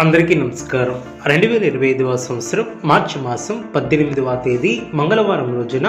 అందరికీ నమస్కారం. రెండు వేల ఇరవై ఐదవ సంవత్సరం మార్చి మాసం పద్దెనిమిదవ తేదీ మంగళవారం రోజున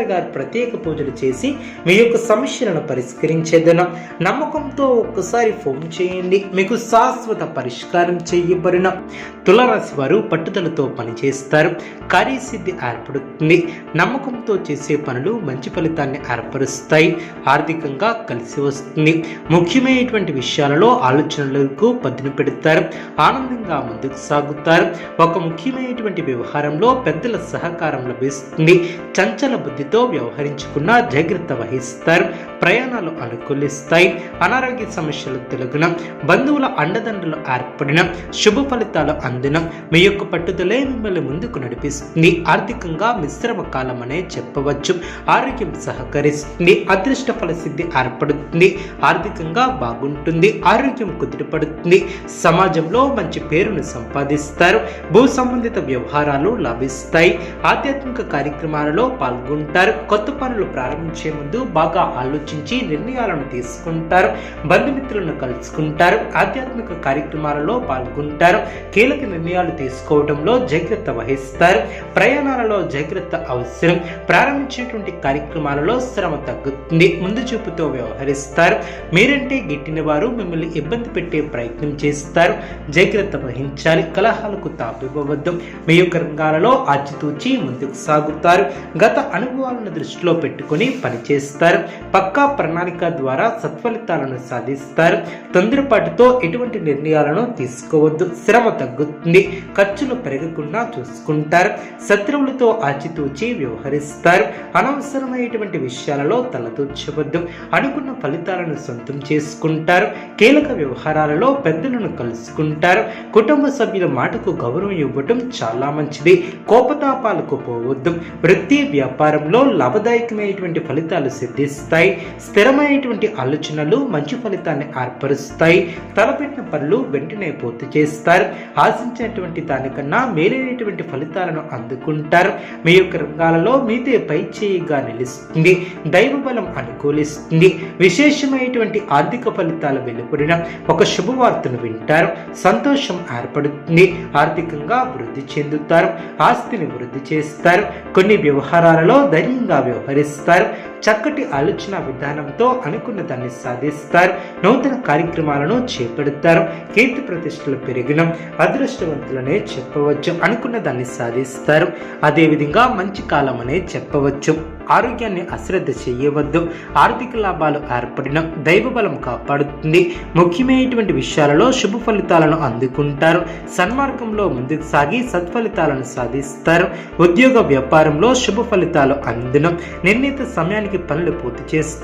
గారు ప్రత్యేక పూజలు చేసి మీ యొక్క సమస్యలను పరిష్కరించేదన. నమ్మకంతో ఒక్కసారి ఫోన్ చేయండి. మీకు శాశ్వత పరిష్కారం చేయబడిన తులరాశి వారు పట్టుదలతో పనిచేస్తారు. కార్యసిద్ధి ఏర్పడుతుంది. నమ్మకంతో చేసే పనులు మంచి ఫలితాన్ని ఏర్పరుస్తాయి. ఆర్థికంగా కలిసి వస్తుంది. ముఖ్యమైనటువంటి విషయాలలో ఆలోచనలకు పదును పెడతారు. ఆనందంగా ముందుకు సాగుతారు. ఒక ముఖ్యమైనటువంటి వ్యవహారంలో పెద్దల సహకారం లభిస్తుంది. చంచల బుద్ధితో వ్యవహరించుకున్న జాగ్రత్త వహిస్తారు. ప్రయాణాలు అనుకూలిస్తాయి. అనారోగ్య సమస్యలు తొలగిన బంధువుల అండదండలు ఏర్పడిన శుభ ఫలితాలు అందిన మీ యొక్క పట్టుదలే మిమ్మల్ని ముందుకు నడిపిస్తుంది. ఆర్థికంగా మిశ్రమ కాలం అనే చెప్పవచ్చు. ఆరోగ్యం సహకరిస్తుంది. అదృష్ట ఫలసిద్ధి ఏర్పడుతుంది. ఆర్థికంగా బాగుంటుంది. ఆరోగ్యం కుదిరిపడుతుంది సమాజంలో మంచి పేరును సంపాదిస్తారు. భూ సంబంధిత వ్యవహారాలు లభిస్తాయి. ఆధ్యాత్మిక కార్యక్రమాలలో పాల్గొంటారు. కొత్త పనులు ప్రారంభించే ముందు బాగా ఆలోచించి నిర్ణయాలను తీసుకుంటారు బంధుమిత్రులను కలుసుకుంటారు ఆధ్యాత్మిక కార్యక్రమాలలో పాల్గొంటారు కీలక నిర్ణయాలు తీసుకోవడంలో జాగ్రత్త వహిస్తారు ప్రయాణాలలో జాగ్రత్త అవసరం ప్రారంభించేటువంటి కార్యక్రమాలలో శ్రమ తగ్గుతుంది ముందు చూపుతో వ్యవహరిస్తారు మీరంటే గిట్టిన వారు మిమ్మల్ని ఇబ్బంది పెట్టే ప్రయత్నం చేస్తారు జాగ్రత్త వహించాలి కలహాలకు తాపివ్వవద్దు మీ యొక్క రంగాలలో ఆచితూచి ముందుకు సాగుతారు గత అనుభవాలను దృష్టిలో పెట్టుకొని పనిచేస్తారు పక్క ప్రణాళిక ద్వారా సత్ఫలితాలను సాధిస్తారు. తొందరపాటుతో ఎటువంటి నిర్ణయాలను తీసుకోవద్దు. శ్రమ తగ్గుతుంది. ఖర్చులు పెరగకుండా చూసుకుంటారు. శత్రువులతో ఆచితూచి వ్యవహరిస్తారు. అనవసరమైనటువంటి విషయాలలో తలదూర్చవద్దు. అనుకున్న ఫలితాలను సొంతం చేసుకుంటారు. కీలక వ్యవహారాలలో పెద్దలను కలుసుకుంటారు. కుటుంబ సభ్యుల మాటకు గౌరవం ఇవ్వటం చాలా మంచిది. కోపతాపాలకు పోవద్దు. వృత్తి వ్యాపారంలో లాభదాయకమైనటువంటి ఫలితాలు సిద్ధిస్తాయి. స్థిరమైనటువంటి ఆలోచనలు మంచి ఫలితాన్ని ఏర్పరుస్తాయి. తలపెట్టిన పనులు వెంటనే పూర్తి చేస్తారు. ఆశించినటువంటి దానికన్నా మేలైనటువంటి ఫలితాలను అందుకుంటారు. మీ యొక్క రంగాలలో మీదే పై చేయిగా నిలుస్తుంది. దైవ బలం అనుకూలిస్తుంది. విశేషమైనటువంటి ఆర్థిక ఫలితాలు వెలుపడిన ఒక శుభవార్తను వింటారు. సంతోషం ఏర్పడుతుంది. ఆర్థికంగా వృద్ధి చెందుతారు. ఆస్తిని వృద్ధి చేస్తారు. కొన్ని వ్యవహారాలలో ధైర్యంగా వ్యవహరిస్తారు. చక్కటి ఆలోచన విధానంతో అనుకున్న దాన్ని సాధిస్తారు. నూతన కార్యక్రమాలను చేపడతారు. కీర్తి ప్రతిష్టలు పెరిగిన. అదృష్టవంతులనే చెప్పవచ్చు. అనుకున్న దాన్ని సాధిస్తారు. అదేవిధంగా మంచి కాలం అనే చెప్పవచ్చు. ఆరోగ్యాన్ని అశ్రద్ధ చేయవద్దు. ఆర్థిక లాభాలు ఏర్పడిన దైవబలం కాపాడుతుంది. ముఖ్యమైనటువంటి విషయాలలో శుభ ఫలితాలను అందుకుంటారు. సన్మార్గంలో ముందుకు సాగి సత్ఫలితాలను సాధిస్తారు. ఉద్యోగ వ్యాపారంలో శుభ ఫలితాలు అందిన. నిర్ణీత సమయానికి పనులు పూర్తి చేస్తారు.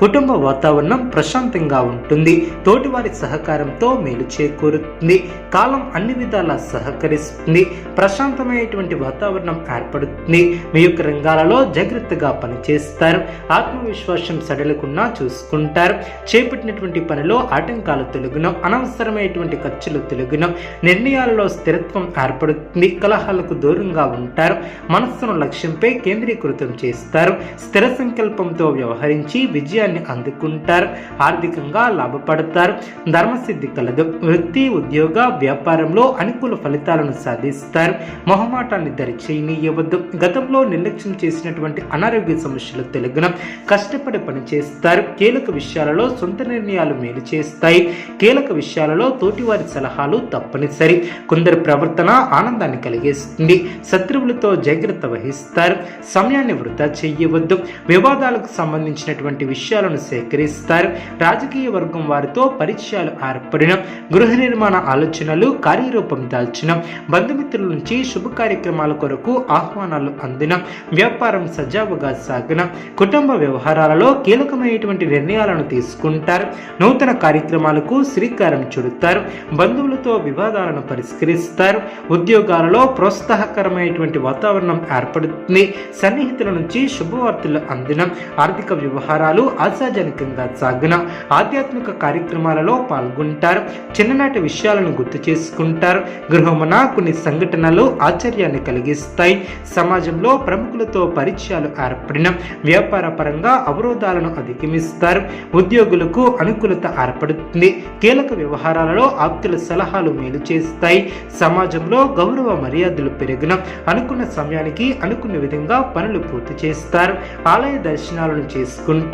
కుటుంబ వాతావరణం ప్రశాంతంగా ఉంటుంది. తోటివారి సహకారంతో మేలు చేకూరుతుంది. కాలం అన్ని విధాలా సహకరిస్తుంది. ప్రశాంతమైనటువంటి వాతావరణం ఏర్పడుతుంది. మీ యొక్క రంగాలలో జాగ్రత్తగా పనిచేస్తారు. ఆత్మవిశ్వాసం సడలకుండా చూసుకుంటారు. చేపట్టినటువంటి పనిలో ఆటంకాలు తొలగిన. అనవసరమైనటువంటి ఖర్చులు తొలగిన. నిర్ణయాలలో స్థిరత్వం ఏర్పడుతుంది. కలహాలకు దూరంగా ఉంటారు. మనస్సును లక్ష్యంపై కేంద్రీకృతం చేస్తారు. స్థిర సంకల్పంతో వ్యవహరించి విజయాన్ని అందుకుంటారు ఆర్థికంగా లాభపడతారు. ధర్మసిద్ధి కలదు. వృత్తి ఉద్యోగ వ్యాపారంలో అనుకూల ఫలితాలను సాధిస్తారు. మొహమాటాన్ని దరిచేయనీయవద్దు. గతంలో నిర్లక్ష్యం చేసినటువంటి అనారోగ్య సమస్యలు తెలుగున కష్టపడి పనిచేస్తారు. కీలక విషయాలలో సొంత నిర్ణయాలు మేలు చేస్తాయి. కీలక విషయాలలో తోటివారి సలహాలు తప్పనిసరి. కొందరి ప్రవర్తన ఆనందాన్ని కలిగిస్తుంది. శత్రువులతో జాగ్రత్త వహిస్తారు. సమయాన్ని వృధా చేయవద్దు. వివాదాలకు సంబంధించినటువంటి కీలకమైనటువంటి విషయాలను సేకరిస్తారు. రాజకీయ వర్గం వారితో పరిచయాలు ఏర్పడిన గృహ నిర్మాణ ఆలోచనలు కార్యరూపం దాల్చిన బంధుమిత్రుల నుంచి శుభ కార్యక్రమాల కొరకు ఆహ్వానాలు అందిన వ్యాపారం సజావుగా సాగిన కుటుంబ వ్యవహారాలలో కీలకమైనటువంటి నిర్ణయాలను తీసుకుంటారు. నూతన కార్యక్రమాలకు శ్రీకారం చుడతారు. బంధువులతో వివాదాలను పరిష్కరిస్తారు. ఉద్యోగాలలో ప్రోత్సాహకరమైనటువంటి వాతావరణం ఏర్పడుతుంది. సన్నిహితుల నుంచి శుభవార్తలు అందిన ఆర్థిక వ్యవహారాలు ఆశాజనకంగా సాగిన ఆధ్యాత్మిక కార్యక్రమాలలో పాల్గొంటారు. చిన్ననాటి విషయాలను గుర్తు చేసుకుంటారు. గృహమున కొన్ని సంఘటనలు ఆశ్చర్యాన్ని కలిగిస్తాయి. సమాజంలో ప్రముఖులతో పరిచయాలు ఏర్పడిన వ్యాపార పరంగా అవరోధాలను అధిగమిస్తారు. ఉద్యోగులకు అనుకూలత ఏర్పడుతుంది. కీలక వ్యవహారాలలో ఆప్తుల సలహాలు మేలు చేస్తాయి. సమాజంలో గౌరవ మర్యాదలు పెరిగిన అనుకున్న సమయానికి అనుకున్న విధంగా పనులు పూర్తి చేస్తారు. ఆలయ దర్శనాలను చేసుకుంటారు.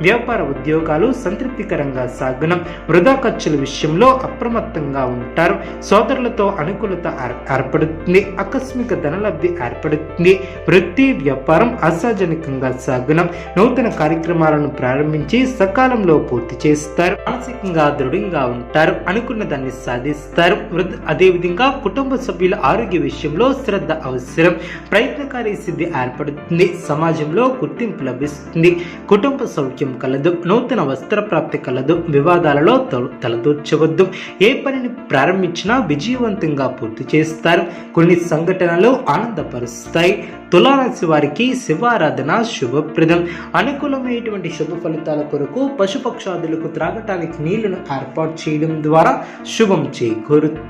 వ్యాపార ఉద్యోగాలు సంతృప్తికరంగా సాగున. వృధా ఖర్చుల విషయంలో అప్రమత్తంగా ఉంటారు. సోదరులతో అనుకూలత ఏర్పడుతుంది. ఆకస్మిక ధనలబ్ధి ఏర్పడుతుంది. వృత్తి వ్యాపారం ఆశాజనకంగా సాగున. నూతన కార్యక్రమాలను ప్రారంభించి సకాలంలో పూర్తి చేస్తారు. మానసికంగా దృఢంగా ఉంటారు. అనుకున్న దాన్ని సాధిస్తారు. అదేవిధంగా కుటుంబ సభ్యుల ఆరోగ్య విషయంలో శ్రద్ధ అవసరం. ప్రయత్నకారి సిద్ధి ఏర్పడుతుంది. సమాజంలో గుర్తింపు లభిస్తుంది. కుటుంబ సౌఖ్యం కలదు నూతన వస్త్ర ప్రాప్తి కలదు వివాదాలలో తల- తలదూర్చవద్దు. ఏ పనిని ప్రారంభించినా విజయవంతంగా పూర్తి చేస్తారు. కొన్ని సంఘటనలు ఆనందపరుస్తాయి. తులారాశి వారికి శివారాధన శుభప్రదం. అనుకూలమైనటువంటి శుభ ఫలితాల కొరకు పశుపక్షాదులకు త్రాగటానికి నీళ్ళను ఏర్పాటు చేయడం ద్వారా శుభం చేకూరు